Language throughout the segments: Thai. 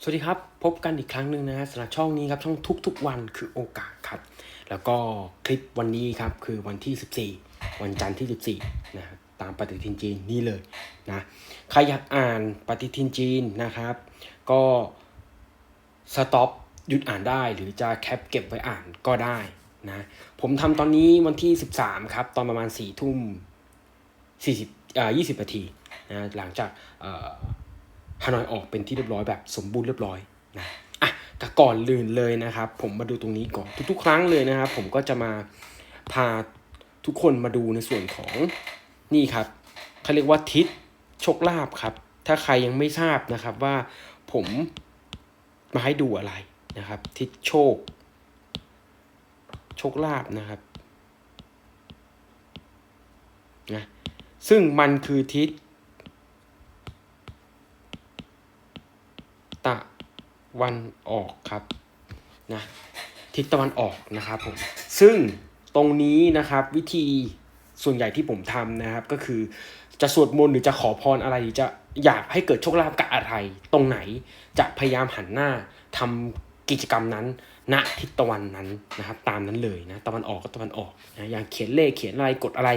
สวัสดีครับ พบกันอีกครั้งหนึ่งนะฮะสำหรับช่องนี้ครับช่องทุกๆวันคือโอกาสครับ แล้วก็คลิปวันนี้ครับคือวันที่ 14 วันจันทร์ที่ 14นะฮะตามปฏิทินจีนนี่เลยนะใครอยากอ่านปฏิทินจีนนะครับ ก็สต็อปหยุดอ่านได้หรือจะแคปเก็บไว้อ่านก็ได้นะผมทำตอนนี้วันที่ 13 ครับ ตอนประมาณ4ทุ่ม40เอ่อ20นาทีนะหลังจากเอ่อ ฮานอยออกเป็นที่เรียบร้อยแบบสมบูรณ์เรียบร้อยนะอะแต่ก่อนลื่นเลยนะครับ ผมมาดูตรงนี้ก่อนทุกๆ ครั้งเลยนะครับ ผมก็จะมาพาทุกคนมาดูในส่วนของนี่ครับเขาเรียกว่าทิศโชคลาภครับ ถ้าใครยังไม่ทราบนะครับว่าผมมาให้ดูอะไรนะครับ ทิศโชค โชคลาภนะครับนะซึ่งมันคือทิศ ตะวันออกครับนะทิศตะวันออกนะครับผมซึ่งตรงนี้นะครับวิธีส่วนใหญ่ที่ผมทำนะครับ ก็คือจะสวดมนต์หรือจะขอพรอะไรจะอยากให้เกิดโชคลาภกับอะไร ตรงไหนจะพยายามหันหน้าทำกิจกรรมนั้นณทิศตะวันนั้นนะครับ ตามนั้นเลยนะตะวันออกก็ตะวันออกนะอย่างเขียนเลขเขียนอะไรกดอะไร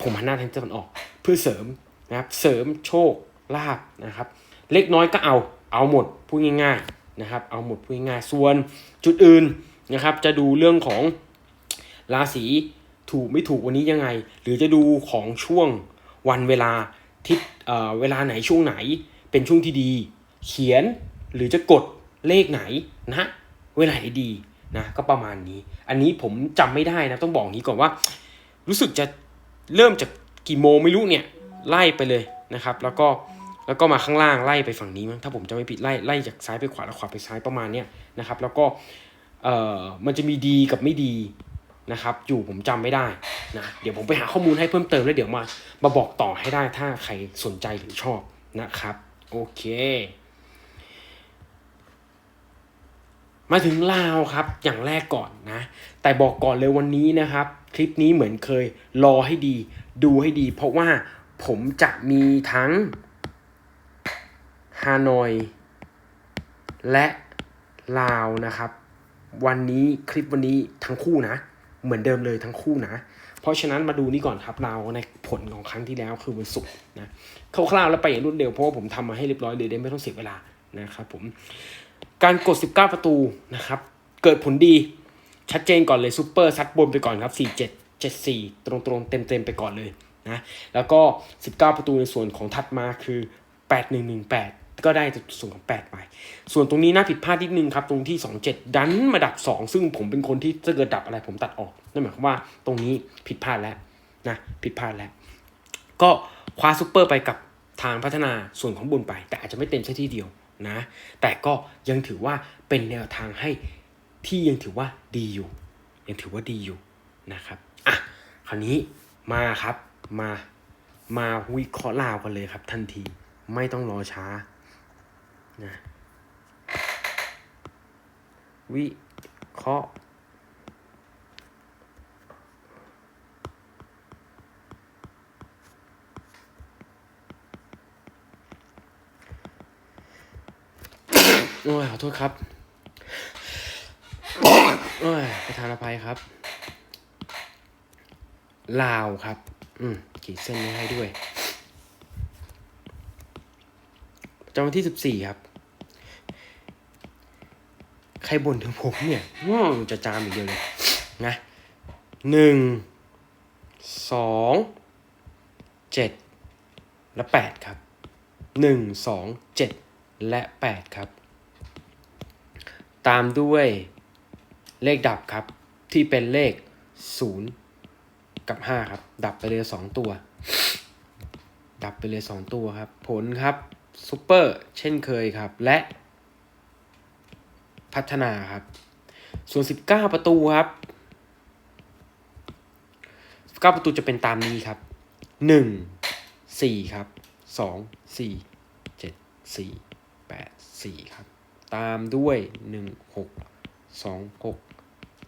ผมหันหน้าทางตะวันออก เพื่อเสริมนะครับเสริมโชคลาภนะครับ เล็กน้อยก็เอา เอาหมดพูดง่ายๆนะครับ เอาหมดพูดง่ายๆส่วนจุดอื่นนะครับ จะดูเรื่องของราศีถูกไม่ถูกวันนี้ยังไง หรือจะดูของช่วงวันเวลาทิศเเวลาไหนช่วงไหนเป็นช่วงที่ดี เขียนหรือจะกดเลขไหนนะเวลาไหนดีนะก็ประมาณนี้ อันนี้ผมจำไม่ได้นะต้องบอกงี้ก่อนว่า รู้สึกจะเริ่มจากกี่โมงไม่รู้เนี่ยไล่ไปเลยนะครับ แล้วก็ แล้วก็มาข้างล่างไล่ไปฝั่งนี้มั้งถ้าผมจะไม่ผิดไล่ไล่จากซ้ายไปขวาแล้วขวาไปซ้ายประมาณเนี้ยนะครับ แล้วก็เอ่อมันจะมีดีกับไม่ดีนะครับอยู่ผมจำไม่ได้นะเดี๋ยวผมไปหาข้อมูลให้เพิ่มเติมแล้วเดี๋ยวมามาบอกต่อให้ได้ถ้าใครสนใจหรือชอบนะครับโอเค มาถึงลาวครับอย่างแรกก่อนนะ แต่บอกก่อนเลยวันนี้นะครับ คลิปนี้เหมือนเคยรอให้ดี ดูให้ดี เพราะว่าผมจะมีทั้ง ฮานอย และลาวนะครับ วันนี้คลิปวันนี้ทั้งคู่นะ เหมือนเดิมเลยทั้งคู่นะ เพราะฉะนั้นมาดูนี่ก่อนครับลาวในผลของครั้งที่แล้วคือวันศุกร์นะคร่าวๆแล้วไปอย่างรวดเร็วเพราะว่าผมทำมาให้เรียบร้อยเลยได้ไม่ต้องเสียเวลานะครับผมการกด 19 ประตูนะครับ เกิดผลดีชัดเจนก่อนเลยซูเปอร์ซัดบนไปก่อนครับ 47 74 ตรงๆ เต็มๆ ไปก่อนเลยนะแล้วก็ 19 ประตูในส่วนของถัดมาคือ 8118 ก็ได้ส่วนของ8ไป ส่วนตรงนี้น่าผิดพลาดนิดนึงครับ ตรงที่27ดันมาดับ2ซึ่งผมเป็นคนที่ถ้าเกิดดับอะไรผมตัดออกนั่นหมายความว่าตรงนี้ผิดพลาดแล้วนะผิดพลาดแล้ว ก็คว้าซูเปอร์ไปกับทางพัฒนาส่วนของบนไป แต่อาจจะไม่เต็มใช่ที่เดียวนะ แต่ก็ยังถือว่าเป็นแนวทางให้ที่ยังถือว่าดีอยู่ ยังถือว่าดีอยู่นะครับอะคราวนี้มาครับมามาวิเคราะห์ลาวกันเลยครับทันทีไม่ต้องรอช้า นะวิเคราะห์โอ้ยขอโทษครับ โอ้ยประธานอภัยครับ ลาวครับ อืมขีดเส้นนี้ให้ด้วย จำวันที่สิบสี่ครับ ใครบ่นถึงผมเนี่ยง่วงจะจามอีกเดียวเลยนะหนึ่งสองเจ็ดและแปดครับหนึ่งสองเจ็ดและแปดครับ ตามด้วยเลขดับครับ ที่เป็นเลข0กับ5ครับ ดับไปเลย2ตัว ดับไปเลย2ตัวครับ ผลครับ ซูเปอร์เช่นเคยครับ และ พัฒนาครับ ส่วน 19 ประตูครับ 19 ประตูจะเป็นตามนี้ครับ 1 4 ครับ 2 4 7 4 8 4 ครับ ตามด้วยหนึ่งหกสองหก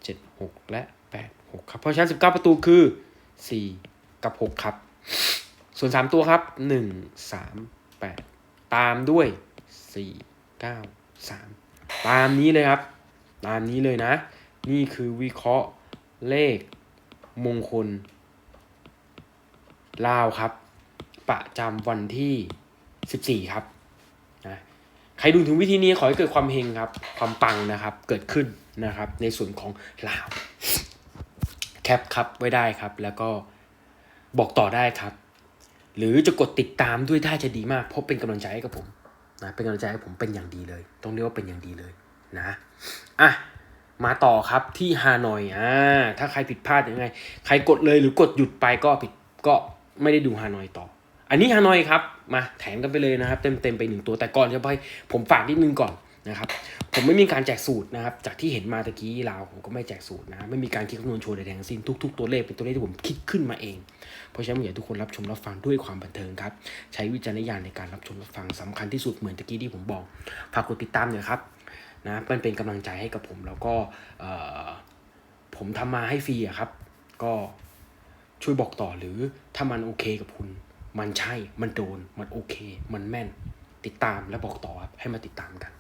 เจ็ดหกและแปดหกครับ เพราะฉะนั้นสิบเก้าประตูคือสี่กับหกครับ ส่วนสามตัวครับหนึ่งสามแปด ตามด้วยสี่เก้าสามตามนี้เลยครับ ตามนี้เลยนะ นี่คือวิเคราะห์เลขมงคล ลาวครับ ประจำวันที่ 14 ครับนะใครดูถึงวิธีนี้ขอให้เกิดความเฮงครับ ความปังนะครับ เกิดขึ้นนะครับ ในส่วนของลาว แคปครับไว้ได้ครับ แล้วก็บอกต่อได้ครับ หรือจะกดติดตามด้วยได้จะดีมาก เพราะเป็นกำลังใจให้กับผมนะเป็นกำลังใจให้ผมเป็นอย่างดีเลย ต้องเรียกว่าเป็นอย่างดีเลยนะอะมาต่อครับที่ฮานอยอ่าถ้าใครผิดพลาดยังไง ใครกดเลยหรือกดหยุดไปก็ผิดก็ไม่ได้ดูฮานอยต่อ อันนี้ฮานอยครับมาแถมกันไปเลยนะครับ เต็มเต็มๆไปหนึ่งตัวแต่ก่อนจะไปผมฝากนิดนึงก่อนนะครับผมไม่มีการแจกสูตรนะครับ จากที่เห็นมาตะกี้ลาวผมก็ไม่แจกสูตรนะไม่มีการคิดคำนวณโชว์ใดทั้งสิ้นทุก ๆ ตัวเลขเป็นตัวเลขที่ผมคิดขึ้นมาเอง เพราะฉะนั้นอยากให้ทุกคนรับชมรับฟังด้วยความบันเทิงครับ ใช้วิจารณญาณในการรับชมรับฟังสำคัญที่สุดเหมือนตะกี้ที่ผมบอกฝากกดติดตามหน่อยครับนะมันเป็นกำลังใจให้กับผมแล้วก็ผมทำมาให้ฟรีอะครับ ก็ช่วยบอกต่อหรือถ้ามันโอเคกับคุณ มันใช่มันโดนมันโอเค มันแม่นติดตามและบอกต่อครับให้มาติดตามกัน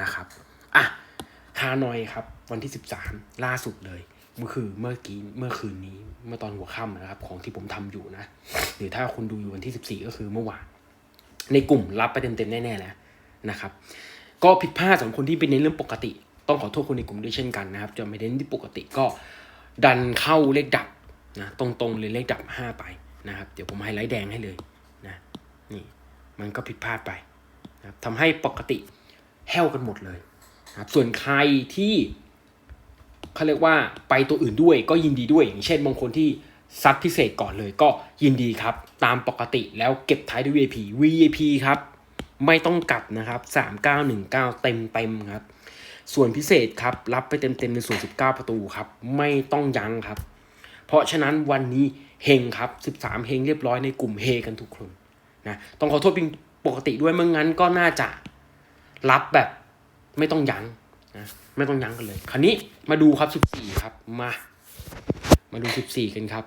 นะครับอะฮานอยครับ วันที่ 13 ล่าสุดเลย เมื่อคือเมื่อกี้เมื่อคืนนี้เมื่อตอนหัวค่ำนะครับ ของที่ผมทำอยู่นะหรือถ้าคุณดูอยู่วันที่ 14 ก็คือเมื่อวานในกลุ่มรับไปเต็มๆแน่ๆแล้วนะครับ ก็ผิดพลาดสำหรับคนที่เป็นในเรื่องปกติ ต้องขอโทษคนในกลุ่มด้วยเช่นกันนะครับ จะไม่ได้นที่ปกติก็ดันเข้าเลขดับนะตรงๆเลยเลขดับ 5 ไปนะครับ เดี๋ยวผมไฮไลท์แดงให้เลยนะนี่มันก็ผิดพลาดไปนะครับทำให้ปกติแห้วกันหมดเลยนะครับส่วนใครที่ เขาเรียกว่าไปตัวอื่นด้วยก็ยินดีด้วย อย่างเช่นบางคนที่ซัดพิเศษก่อนเลยก็ยินดีครับ ตามปกติแล้วเก็บท้ายด้วย VIP VIP ครับ ไม่ต้องกลับนะครับ 3919 เต็มเต็มครับ ส่วนพิเศษครับ รับไปเต็มเต็มในส่วน 19 ประตูครับ ไม่ต้องยั้งครับ เพราะฉะนั้นวันนี้เฮงครับ 13 เฮงเรียบร้อยในกลุ่มเฮกันทุกคนนะต้องขอโทษพิงปกติด้วยเมื่องั้นก็น่าจะรับแบบไม่ต้องยั้งนะ ไม่ต้องยั้งกันเลย คราวนี้มาดูครับ14ครับ มา มาดู14กันครับ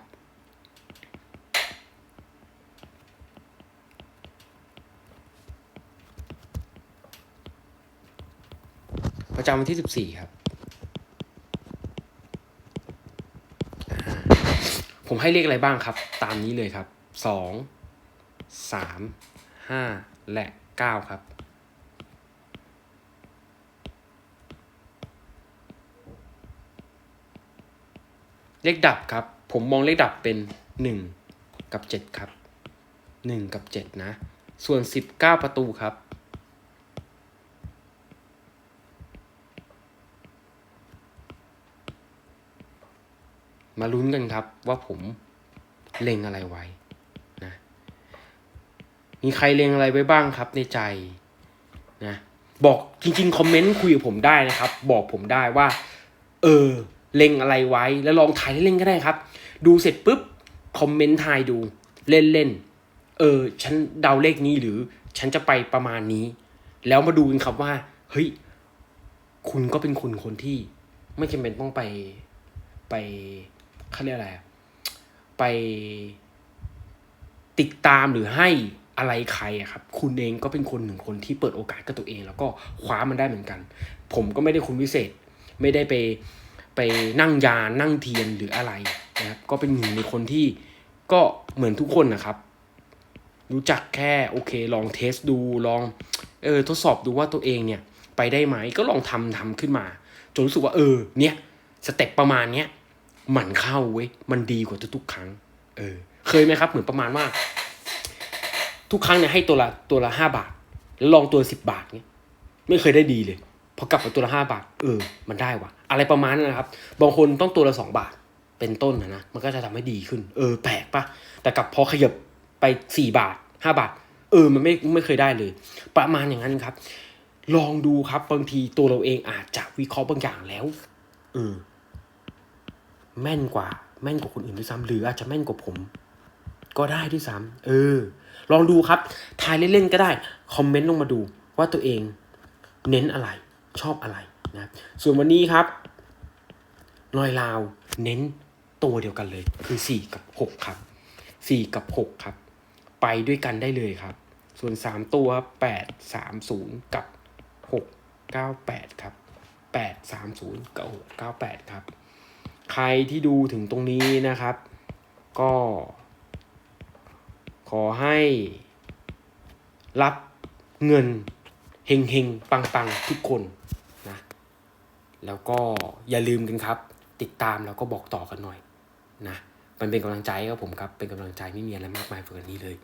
ประจำวันที่14ครับ ผมให้เลขอะไรบ้างครับ ตามนี้เลยครับสองสามห้าและเก้าครับ เลขดับครับ ผมมองเลขดับเป็นหนึ่งกับเจ็ดครับหนึ่งกับเจ็ดนะ ส่วนสิบเก้าประตูครับ มาลุ้นกันครับว่าผมเล็งอะไรไว้นะมีใครเล็งอะไรไว้บ้างครับในใจนะบอกจริงๆ คอมเมนต์คุยกับผมได้นะครับ บอกผมได้ว่า เออ เล็งอะไรไว้ แล้วลองถ่ายเล่นๆก็ได้ครับ ดูเสร็จปุ๊บคอมเมนต์ทายดูเล่นๆเออฉันเดาเลขนี้หรือฉันจะไปประมาณนี้ แล้วมาดูกันครับว่า เฮ้ย คุณก็เป็นคุณคนที่ ไม่จำเป็นต้องไปไปเขาเรียกอะไรไปติดตามหรือให้อะไรใครอะครับ คุณเองก็เป็นคนหนึ่งคนที่เปิดโอกาสกับตัวเอง แล้วก็คว้ามันได้เหมือนกัน ผมก็ไม่ได้คุณวิเศษ ไม่ได้ไป ไปนั่งยานนั่งเทียนหรืออะไรนะครับก็เป็นหนึ่งในคนที่ก็เหมือนทุกคนนะครับ รู้จักแค่โอเค ลองเทสดูลองเออทดสอบดูว่าตัวเองเนี่ยไปได้ไหมก็ลองทำทำขึ้นมา จนรู้สึกว่าเออเนี่ยสเต็ปประมาณเนี้ยหมันเข้าเว้ยมันดีกว่าทุกๆครั้ง เออ เคยไหมครับ เหมือนประมาณว่า ทุกครั้งเนี่ยให้ตัวละตัวละห้าบาท แล้วลองตัวสิบบาทเนี้ยไม่เคยได้ดีเลย พอกลับมาตัวละห้าบาทเออมันได้วะอะไรประมาณนั้นนะครับบางคนต้องตัวละสองบาทเป็นต้นนะนะมันก็จะทำให้ดีขึ้น เออแปลกปะแต่กลับพอขยับไปสี่บาทห้าบาท เออมันไม่ไม่เคยได้เลย ประมาณอย่างนั้นครับ ลองดูครับบางทีตัวเราเองอาจจะวิเคราะห์บางอย่างแล้วเออแม่นกว่า แม่นกว่าคนอื่นด้วยซ้ำหรืออาจจะแม่นกว่าผม ก็ได้ด้วยซ้ำเออ ลองดูครับทายเล่นๆก็ได้ คอมเมนต์ลงมาดูว่าตัวเอง เน้นอะไร ชอบอะไรนะส่วนวันนี้ครับลอยลาวเน้นตัวเดียวกันเลย คือสี่กับหกครับสี่กับหกครับ ไปด้วยกันได้เลยครับ ส่วนสามตัวแปดสามศูนย์กับหก98 ครับ 830 9698 ครับ ใครที่ดูถึงตรงนี้นะครับ ก็ ขอให้รับเงินเฮงเฮงปังปังๆทุกคน แล้วก็อย่าลืมกันครับ ติดตามแล้วก็บอกต่อกันหน่อยนะมันเป็นกำลังใจครับผมครับ เป็นกำลังใจไม่มีอะไรมากมายเกินนี้เลย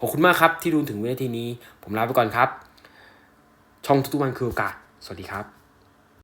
ขอบคุณมากครับที่ดูถึงวินาทีนี้ ผมลาไปก่อนครับ ช่องทุกวันคือโอกาส สวัสดีครับ